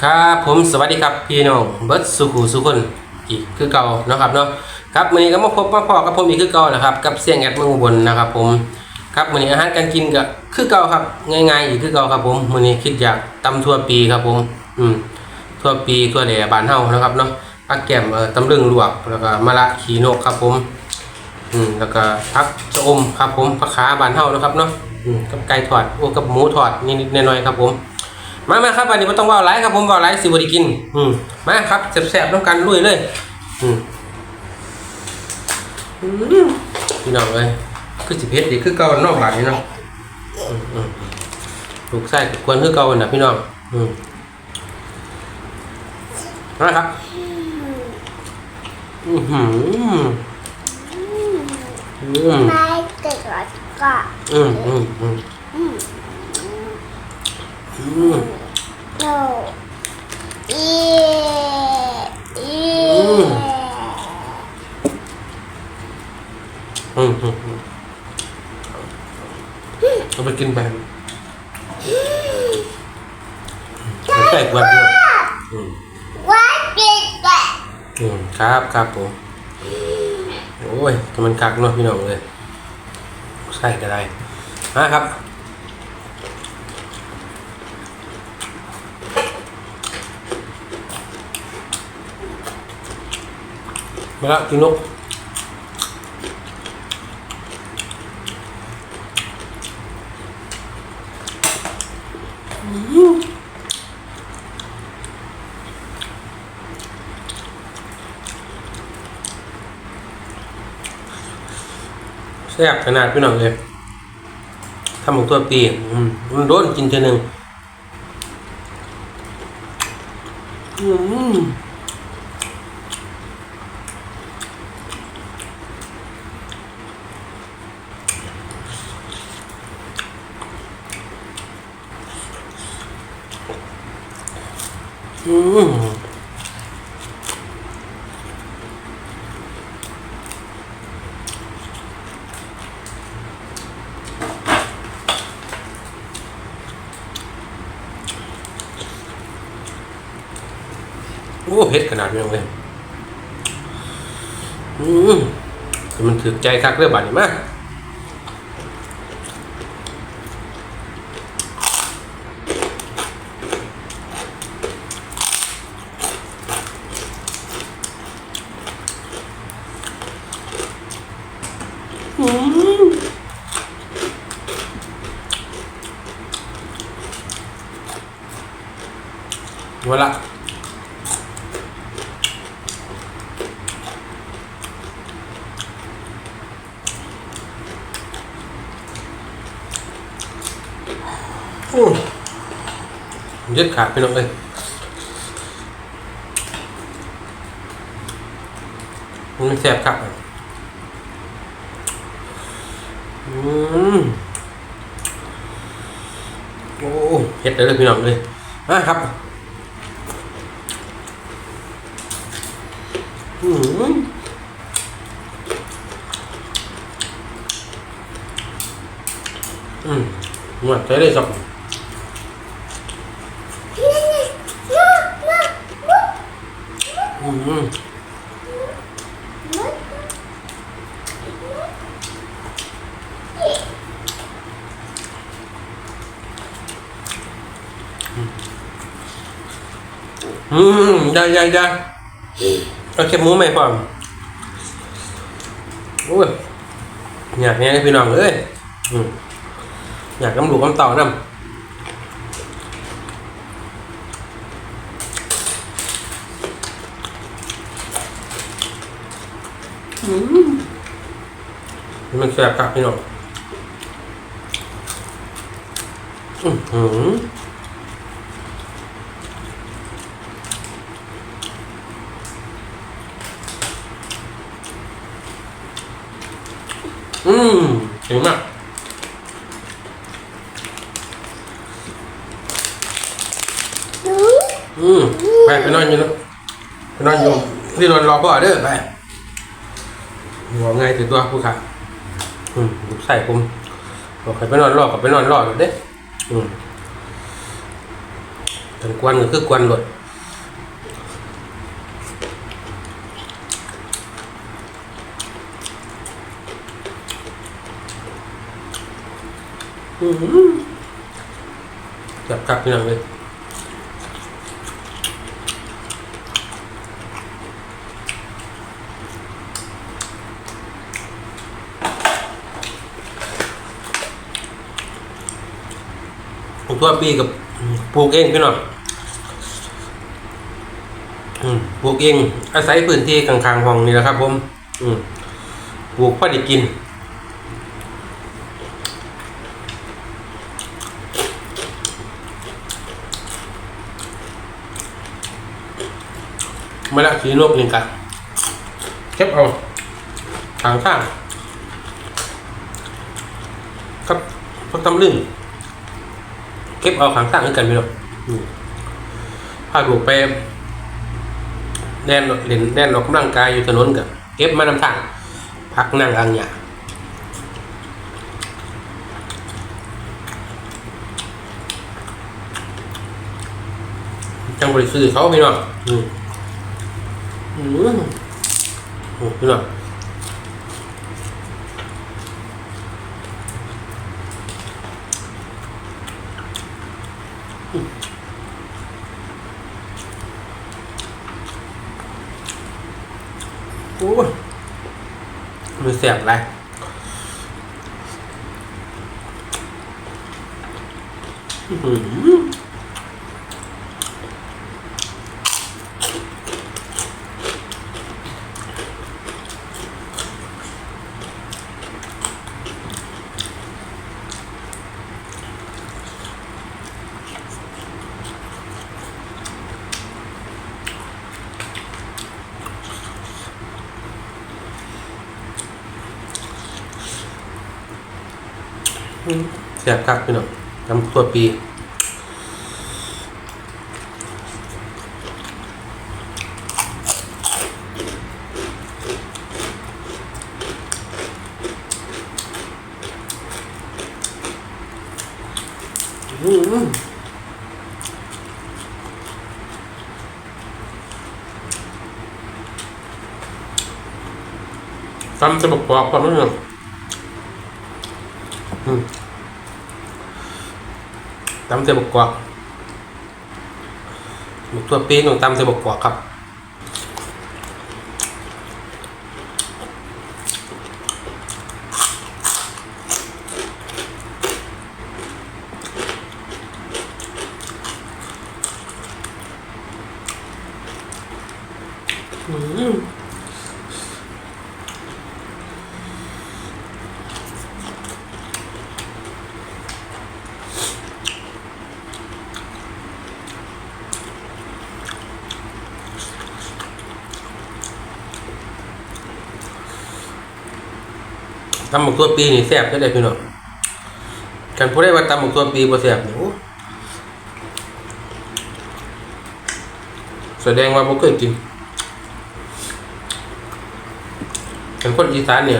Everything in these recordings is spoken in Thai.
ครับผมสวัสดีครับพี่น้องเบิร์ดสุขุสุคนอีกคือเก่าเนาะครับเนาะครับมื้อนี้ก็มาพบมาพอกับผมอีกคือเก่านะครับกับเสียงแอดเมืองอุบลนะครับ ผมครับมื้อนี้อาหารการกินก็คือเก่าครับง่ายๆอีกคือเก่าครับผมมื้อนี้คิดอยากตำทั่วปีครับผมอืมทั่วปีทั่วแดบ้านเฮานะครับเนาะผักแก้มเอ่อตำลึงลวกแล้วก็มะระขีนกครับผมอืมแล้วก็ผักชะอมครับผมผักขาบานเฮานะครับเนาะอืมกับไก่ทอดโอ้กับหมูทอดนิดๆหน่อยๆครับผม มามาครับวันนี้ไม่ต้องว่าไลฟ์ครับผมว่าไลฟ์สิบริกิน อืมมาครับแซ่บๆต้องกันลุยเลยอืมอืมพี่น้องเลยคือสิเพชรดีคือเก่านอกหลานนี่เนาะอืมอืมลูกไส้กับควรคือเก่าน่ะพี่น้อง อืมมาครับ อือหืออืมไม่เกิดแล้วก็อืมอืมอืมอืม อืมโนอีอีอืมอืมอืมเอาไปกินไปใส่กวนด้วยอืมว่ากินแบบอืมครับครับผมโอ้ยทำมันคักเนาะพี่น้องเลยใส่ก็ได้มาครับ มาละกินนกแซ่บขนาดพี่น้องเลยทำของตัวปีมันโดนกินทีหนึ่งอืม อืมโอ้เผ็ดขนาดนี้เลยอืมมันถือใจคักเรื่องบาดนี่มาก วันละอืมยึดขาดไปหน่อยเลยมันแสบครับ อืมโอ้เห็ดได้เลยพี่น้องเลยมาครับอืมอืมหมาใช้ได้สับ อืมได้ได้ได้เอาเก็บหมูไหม่พ่อมโอ้ยอยากเนี้ยพี่น้องเอ้ยอืมอยากกำดูกำเต่าน้ำมันแสบกับพี่น้องอือหือ อืมเจ๋งมากอืมไปไปนอนอยู่แล้วไปนอนอยู่ที่นอนรอพ่อเด้อไปหัวไงถือตัวผู้ขาอืมใส่ผมบอกให้ไปนอนรอกับไปนอนรอเด้ออืมกันกวนก็คือกวนหลดอือหือ จับกัดพี่น้องเลยปลูกทั่วปีกับปลูกเองพี่น้องปลูกเองอาศัยพื้นที่ข้างๆห้องนี่แหละครับ ผม อืปลูกพอด้กิน มาละสีนกนี่กันเก็บเอาทางข้างครับพักตำลึงเก็บเอาขางข้างกันพี่น้องอืมพาลูไปแน่นเล่นแน่นออกกำลังกายอยู่ถนนกับเก็บมานำทางพักนั่งอ่างหยาจังบริสุทธิ์เขาพี่น้อง อืมอืมอืมพี่น้อ งโอ้ยมันเสียบอะไรอื้อหือเสียบครับพี่น้องทำตัวปีอืมตำจะบอกบอกความรู้เรื่องอืม ตำจะบกกว่าหมกตัวปีนของตำจะบกกว่าครับอืม ตำหมกตัวปีนี่แซ่บได้เลยพี่น้องกันพูดได้ว่าตำหมกตัวปีบ่แซ่บนี่โอ้แสดงว่าบ่เคยกินเป็นคนอีสานเนี่ย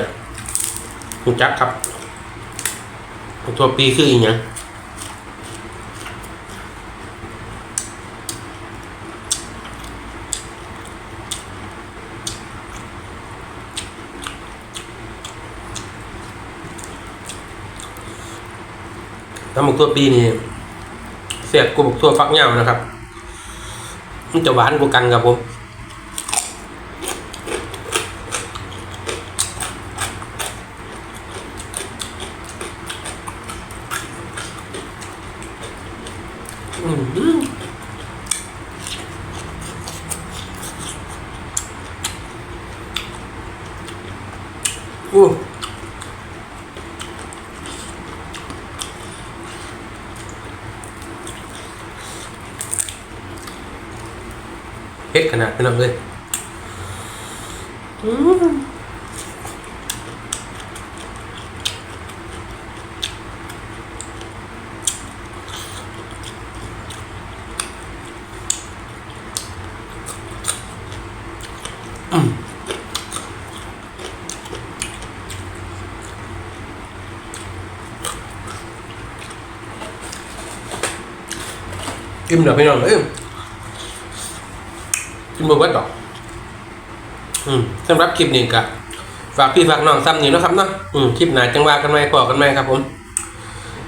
รู้จักครับตัวปีคืออีหยัง ตำบักตัวปีนี่เสียดกูบักตัวฟักเหงานะครับ มันจะหวานกว่ากันครับผมอื เผ็ดขนาดพี่น้องเลยอิ่มเหรอพี่น้องเอ้ย กินบะเบิดดอก อืมสำหรับคลิปนี้ก็ฝากพี่ฝากน้องซ้ำนี่นะครับเนาะอืมคลิปไหนจังว่ากันไหมพอกันไหมครับ ผม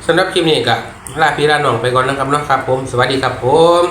สำหรับคลิปนี้ก็ลาพี่ลาน้องไปก่อนนะครับเนาะครับ ผม สวัสดีครับผม